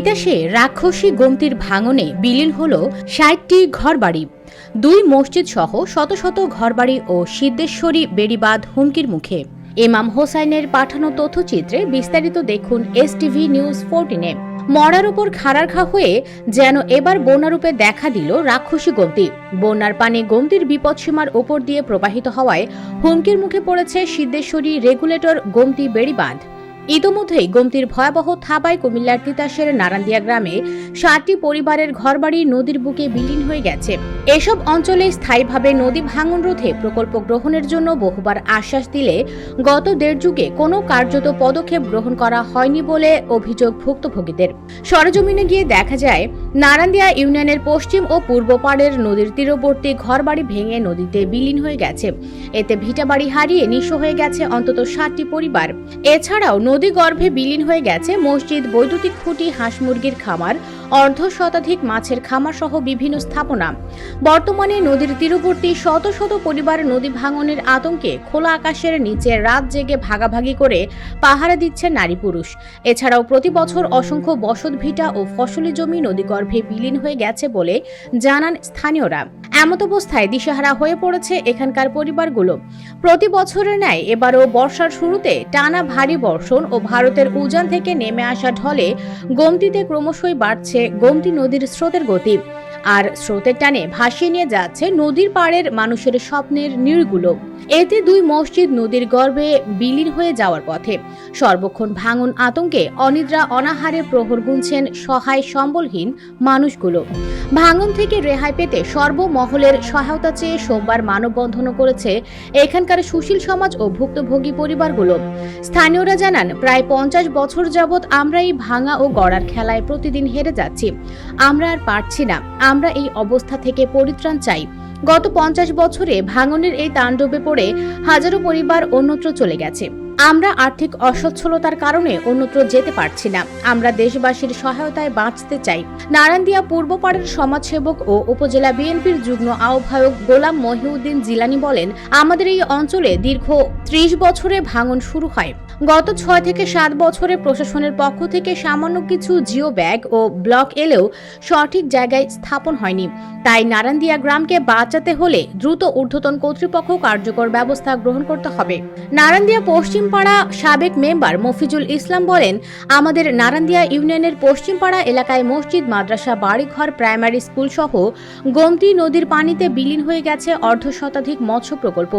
তিতাসে রাক্ষসী গোমতির ভাঙনে বিলীন হল ষাটটি ঘরবাড়ি। দুই মসজিদ সহ শত শত ঘরবাড়ি ও সিদ্ধেশ্বরী বেড়িবাঁধ হুমকির মুখে। এমাম হোসাইনের পাঠানো তথ্যচিত্রে বিস্তারিত দেখুন এস টিভি নিউজ ফোরটিনে। মরার উপর খাড়ার খা হয়ে যেন এবার বন্যারূপে দেখা দিল রাক্ষসী গোমতি বন্যার পানি গোমতির বিপদসীমার ওপর দিয়ে প্রবাহিত হওয়ায় হুমকির মুখে পড়েছে সিদ্ধেশ্বরী রেগুলেটর গোমতি বেড়িবাঁধ। ইতোমধ্যেই গমতির ভয়াবহ থাবায় কুমিল্লার তিতাসের নারান্দিয়া গ্রামে ষাটটি পরিবারের ঘরবাড়ি নদীর বুকে বিলীন হয়ে গেছে। এসব অঞ্চলে স্থায়ীভাবে নদী ভাঙন রোধে প্রকল্প গ্রহণের জন্য বহুবার আশ্বাস দিলে গত দেড় যুগে কোনো কার্যত পদক্ষেপ গ্রহণ করা হয়নি বলে অভিযোগ ভুক্তভোগীদের। সরজমিনে গিয়ে দেখা যায়, নারান্দিয়া ইউনিয়নের পশ্চিম ও পূর্ব পাড়ের নদীর তীরবর্তী ঘরবাড়ি ভেঙে নদীতে বিলীন হয়ে গেছে। এতে ভিটাবাড়ি হারিয়ে নিঃস্ব হয়ে গেছে অন্তত ষাটটি পরিবার। এছাড়াও নদী গর্ভে বিলীন হয়ে গেছে মসজিদ, বৈদ্যুতিক খুঁটি, হাঁস মুরগির খামার, অর্ধ শতাধিক মাছের খামার সহ বিভিন্ন স্থাপনা। বর্তমানে নদীর তীরবর্তী শত শত পরিবার নদী ভাঙনের আতঙ্কে খোলা আকাশের নিচে রাত জেগে ভাগাভাগি করে পাহারা দিচ্ছে নারী পুরুষ। এছাড়াও প্রতি বছর অসংখ্য বসত ভিটা ও ফসলি জমি নদীগর্ভে বিলীন হয়ে গেছে বলে জানান স্থানীয়রা। এমত অবস্থায় দিশেহারা হয়ে পড়েছে এখানকার পরিবারগুলো। প্রতি বছরের ন্যায় এবারও বর্ষার শুরুতে টানা ভারী বর্ষণ ও ভারতের উজান থেকে নেমে আসা ঢলে গমতিতে ক্রমশই বাড়ছে গমতি নদীর স্রোতের গতি। আর স্রোতের টানে ভাসিয়ে নিয়ে যাচ্ছে নদীর পাড়ের মানুষের স্বপ্নের নীড়গুলো এতে দুই মসজিদ নদীর গর্ভে বিলীন হয়ে যাওয়ার পথে। সর্বক্ষণ ভাঙন আতঙ্কে অনিদ্রা, অনাহারে প্রহর গুনছেন সহায় সম্বলহীন মানুষগুলো। ভাঙন থেকে রেহাই পেতে সর্বমহলের সহায়তা চেয়ে সোমবার মানববন্ধনও করেছে এখানকার সুশীল সমাজ ও ভুক্তভোগী পরিবারগুলো। স্থানীয়রা জানান, প্রায় পঞ্চাশ বছর যাবৎ আমরা এই ভাঙা ও গড়ার খেলায় প্রতিদিন হেরে যাচ্ছি। আমরা আর পারছি না। আমরা এই অবস্থা থেকে পরিত্রাণ চাই। গত পঞ্চাশ বছরে ভাঙনের এই তাণ্ডবে পড়ে হাজারো পরিবার অন্যত্র চলে গেছে। আমরা আর্থিক অসচ্ছলতার কারণে অন্যত্র যেতে পারছি না। আমরা দেশবাসীর সহায়তায় বাঁচতে চাই। নারায়ণদিয়া পূর্বপাড়ের সমাজসেবক ও উপজেলা বিএনপির যুগ্ম আহ্বায়ক গোলাম মহিউদ্দিন জিলানি বলেন, আমাদের এই অঞ্চলে দীর্ঘ ত্রিশ বছরে ভাঙন শুরু হয়। গত ছয় থেকে সাত বছরে প্রশাসনের পক্ষ থেকে সামান্য কিছু জিও ব্যাগ ও ব্লক এলেও সঠিক জায়গায় স্থাপন হয়নি। তাই নারায়ণদিয়া গ্রামকে বাঁচাতে হলে দ্রুত ঊর্ধ্বতন কর্তৃপক্ষ কার্যকর ব্যবস্থা গ্রহণ করতে হবে। নারায়ণদিয়া পশ্চিমপাড়া সাবেক মেম্বার মফিজুল ইসলাম বলেন, আমাদের নারায়ণদিয়া ইউনিয়নের পশ্চিমপাড়া এলাকায় মসজিদ, মাদ্রাসা, বাড়িঘর, প্রাইমারি স্কুল সহ গোমতী নদীর পানিতে বিলীন হয়ে গেছে অর্ধ শতাধিক মৎস্য প্রকল্প।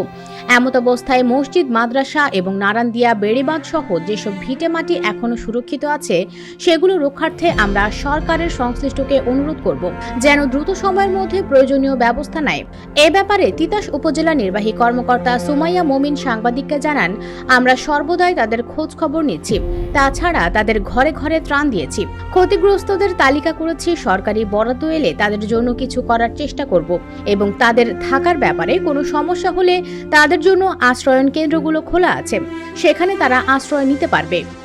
এমত অবস্থায় মসজিদ, মাদ্রাসা এবং নারায়ণদিয়া বেড়িবাঁধ সহ যেসব ভিটে মাটি এখনও সুরক্ষিত আছে, সেগুলো রক্ষার্থে আমরা সরকারের সংশ্লিষ্টকে অনুরোধ করব। যেন দ্রুত সময়ের মধ্যে প্রয়োজনীয় ব্যবস্থা নেয়। এ ব্যাপারে তিতাস উপজেলা নির্বাহী কর্মকর্তা সুমাইয়া মমিন সাংবাদিককে জানান, আমরা সর্বদাই তাদের খোঁজ খবর নিচ্ছি। তাছাড়া তাদের ঘরে ঘরে ত্রাণ দিয়েছি। ক্ষতিগ্রস্তদের তালিকা করেছি, সরকারি বরাদ্দ এলে তাদের জন্য কিছু করার চেষ্টা করব এবং তাদের থাকার ব্যাপারে কোনো সমস্যা হলে তাদের জন্য আশ্রয়ন কেন্দ্রগুলো খোলা আছে। সেখানে তারা আশ্রয় নিতে পারবে।